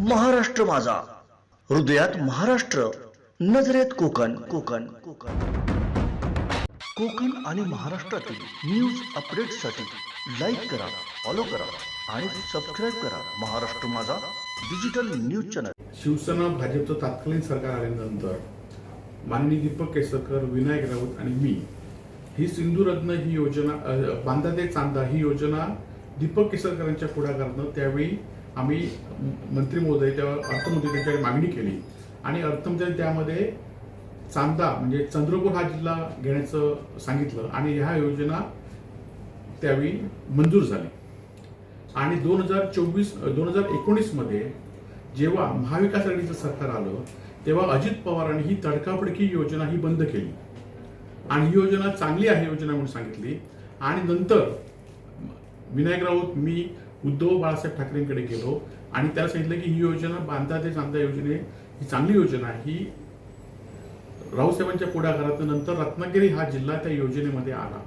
महाराष्ट्र माझा. हृदयात महाराष्ट्र नजरेत कोकण. कोकण कोकण. कोकण आणि महाराष्ट्रातील न्यूज अपडेटसाठी लाईक करा फॉलो करा आणि सबस्क्राईब करा महाराष्ट्र माझा डिजिटल न्यूज चॅनल शिवसेना भाजपचं तात्कालीन सरकार आल्यानंतर माननीय दीपक केसरकर विनायक राऊत आणि मी ही सिंधुरत्न ही योजना बांधा ते चांदा ही योजना दीपक केसरकरांच्या पुढाकारानं त्यावेळी आम्ही मंत्री महोदय त्या अर्थमंत्री त्यांच्याकडे मागणी केली. आणि अर्थमंत्र्यांनी त्यामध्ये चांदा म्हणजे चंद्रपूर हा जिल्हा घेण्याचं सांगितलं आणि ह्या योजना त्यावेळी मंजूर झाली. आणि दोन हजार चोवीस दोन हजार एकोणीसमध्ये जेव्हा महाविकास आघाडीचं सरकार आलं तेव्हा अजित पवारांनी ही तडकाफडकी योजना ही बंद केली. आणि ही योजना चांगली आहे योजना म्हणून सांगितली. आणि नंतर विनायक राऊत मी उद्धव बाळासाहेब ठाकरेंकडे गेलो आणि त्याला सांगितलं की ही योजना बांधा ते चांदा योजने ही चांगली योजना ही रावसाहेबांच्या पुढाकारात नंतर रत्नागिरी हा जिल्हा त्या योजनेमध्ये आला.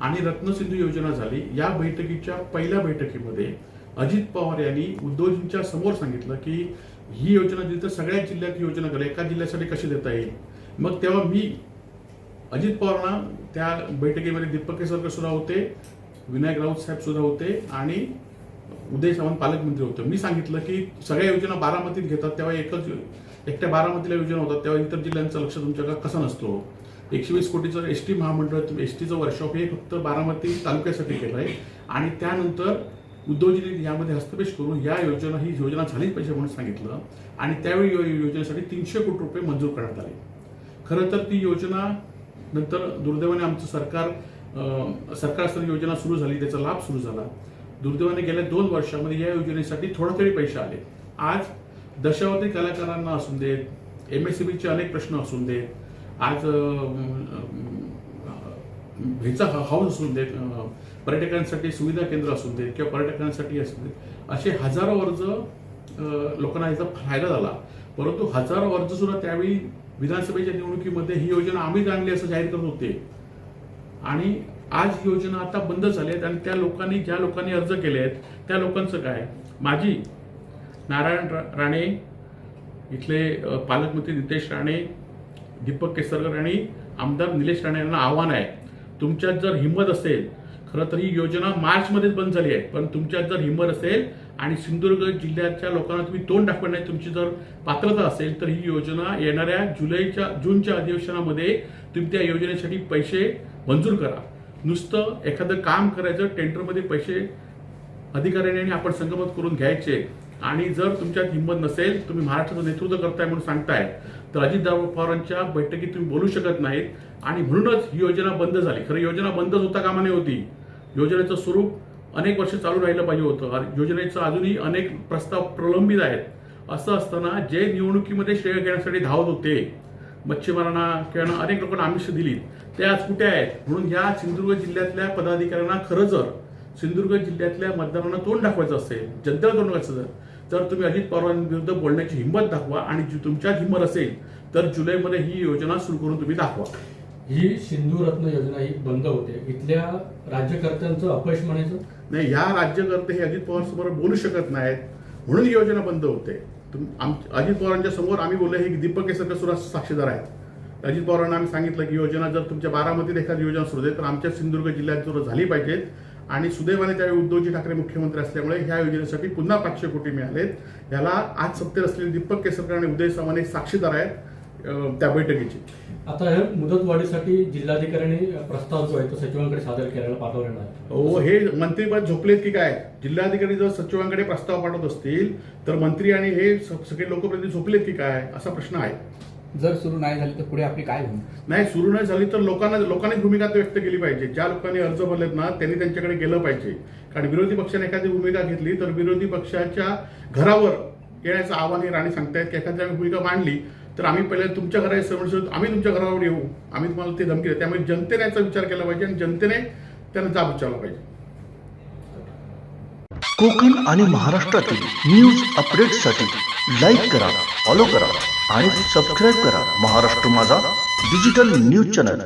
आणि रत्नसिंधू योजना झाली. या बैठकीच्या पहिल्या बैठकीमध्ये अजित पवार यांनी उद्धवजींच्या समोर सांगितलं की ही योजना दिली तर सगळ्या जिल्ह्यात योजना करेल एका जिल्ह्यासाठी कशी देता येईल? मग तेव्हा मी अजित पवारांना त्या बैठकीमध्ये दीपक केसरकर सुद्धा होते विनायक राऊत साहेब सुद्धा होते आणि उदय सावंत पालकमंत्री होते. मी सांगितलं की सगळ्या योजना बारामतीत घेतात तेव्हा एकच एकट्या बारामतीला योजना होतात तेव्हा इतर जिल्ह्यांचं लक्ष तुमच्याकडे कसा नसतो? एकशे वीस कोटीचं एस टी महामंडळ एस टीचं वर्कशॉप हे फक्त बारामती तालुक्यासाठी केलं आहे. आणि त्यानंतर उद्योजनी यामध्ये हस्तपेश करून या योजना ही योजना झालीच पाहिजे म्हणून सांगितलं. आणि त्यावेळी या योजनेसाठी तीनशे कोटी रुपये मंजूर करण्यात आले. खरं तर ती योजना नंतर दुर्दैवाने आमचं सरकार सरकारस्तरीय योजना सुरू झाली त्याचा लाभ सुरू झाला. दुर्दैवाने गेल्या दोन वर्षामध्ये या योजनेसाठी थोडा तरी पैसे आले. आज दशावधी कलाकारांना असून देत एम एस सी चे अनेक प्रश्न असून देत आज अं, हाऊस असून देत पर्यटकांसाठी सुविधा केंद्र असून देत किंवा पर्यटकांसाठी असून देत असे हजारो अर्ज लोकांना याचा फायदा झाला. परंतु हजारो अर्ज सुद्धा त्यावेळी विधानसभेच्या निवडणुकीमध्ये ही योजना आम्हीच आणली असं जाहीर करत होते. आणि आज ही योजना आता बंद झाली आहेत आणि त्या लोकांनी ज्या लोकांनी अर्ज केले आहेत त्या लोकांचं काय माझी नारायण रा- राणे इथले पालकमंत्री नितेश राणे दीपक केसरकर आणि आमदार निलेश राणे यांना आव्हान आहे. तुमच्यात जर हिंमत असेल खरं तर ही योजना मार्चमध्येच बंद झाली आहे. पण तुमच्यात जर हिंमत असेल आणि सिंधुदुर्ग जिल्ह्याच्या लोकांना तुम्ही तोंड दाखवण्याची तुमची जर पात्रता असेल तर ही योजना येणाऱ्या जुलैच्या जूनच्या अधिवेशनामध्ये तुम्ही त्या योजनेसाठी पैसे मंजूर करा. नुसतं एखादं काम करायचं टेंडरमध्ये पैसे अधिकाऱ्याने आणि आपण संगमत करून घ्यायचे. आणि जर तुमच्यात हिंमत नसेल तुम्ही महाराष्ट्राचं नेतृत्व करताय म्हणून सांगताय तर अजितदादा पवारांच्या बैठकीत तुम्ही बोलू शकत नाहीत. आणि म्हणूनच ही योजना बंद झाली. खरं योजना बंदच होता कामा नाही होती. योजनेचं स्वरूप अनेक वर्ष चालू राहिलं पाहिजे होतं. योजनेचं अजूनही अनेक प्रस्ताव प्रलंबित आहेत. असं असताना जे निवडणुकीमध्ये श्रेय घेण्यासाठी धावत होते मच्छीमारांना किंवा अनेक लोकांना आमिष दिली ते आज कुठे आहेत? म्हणून या सिंधुदुर्ग जिल्ह्यातल्या पदाधिकाऱ्यांना खरं जर सिंधुदुर्ग जिल्ह्यातल्या मतदारांना तोंड दाखवायचं असेल जनतेला तोंड दाखवायचं तर तुम्ही अजित पवारांविरुद्ध बोलण्याची हिंमत दाखवा आणि जी तुमच्यात हिंमत असेल तर जुलैमध्ये ही योजना सुरू करून तुम्ही दाखवा. ही सिंधू रत्न योजना ही बंद होते. इथल्या राज्यकर्त्यांचं अपयश म्हणायचं? नाही ह्या राज्यकर्ते हे अजित पवार समोर बोलू शकत नाहीत. म्हणून ही योजना बंद होते. तुम- आम- अजित पवारांच्या समोर आम्ही बोललो हे दीपक केसरकर सुद्धा साक्षीदार आहेत. अजित पवारांना आम्ही सांगितलं की योजना जर तुमच्या बारामतीत एखादी योजना सुरू आहे तर आमच्या सिंधुदुर्ग जिल्ह्यात जर झाली पाहिजेत आणि सुदैवाने त्यावेळी उद्धवजी ठाकरे मुख्यमंत्री असल्यामुळे ह्या योजनेसाठी पुन्हा पाचशे कोटी मिळालेत. याला आज सत्तेत असलेले दीपक केसरकर आणि उदय सामंत साक्षीदार आहेत. त्या बैठकीचे. आता हे मुदतवाढीसाठी जिल्हाधिकाऱ्यांनी प्रस्ताव जो आहे तो सचिवांकडे सादर करायला पाठवलेला आहे. हो हे मंत्रीपद झोपलेत की काय? जिल्हाधिकारी जर सचिवांकडे प्रस्ताव पाठवत असतील तर मंत्री आणि हे सगळे लोकप्रतिनिधी झोपलेत की काय? असा प्रश्न आहे. जर सुरू नाही झाली तर पुढे आपली काय भूमिका नाही सुरू नाही झाली तर लोकांना लोकांनी भूमिका तर व्यक्त केली पाहिजे. ज्या लोकांनी अर्ज भरलेत ना त्यांनी त्यांच्याकडे गेलं पाहिजे. कारण विरोधी पक्षाने एखादी भूमिका घेतली तर विरोधी पक्षाच्या घरावर येण्याचं आव्हान हे राणे सांगतायत की एखादी आम्ही भूमिका मांडली तर आम्ही पहिले तुमच्या घरात समोर आम्ही तुमच्या घरावर येऊ. आम्ही तुम्हाला ते धमकी देऊ. त्यामुळे जनतेने याचा विचार केला पाहिजे आणि जनतेने त्यांना जाब विचारला पाहिजे. कोकण आणि महाराष्ट्रातील न्यूज अपडेटसाठी लाईक करा फॉलो करा आणि सबस्क्राईब करा महाराष्ट्र माझा डिजिटल न्यूज चॅनल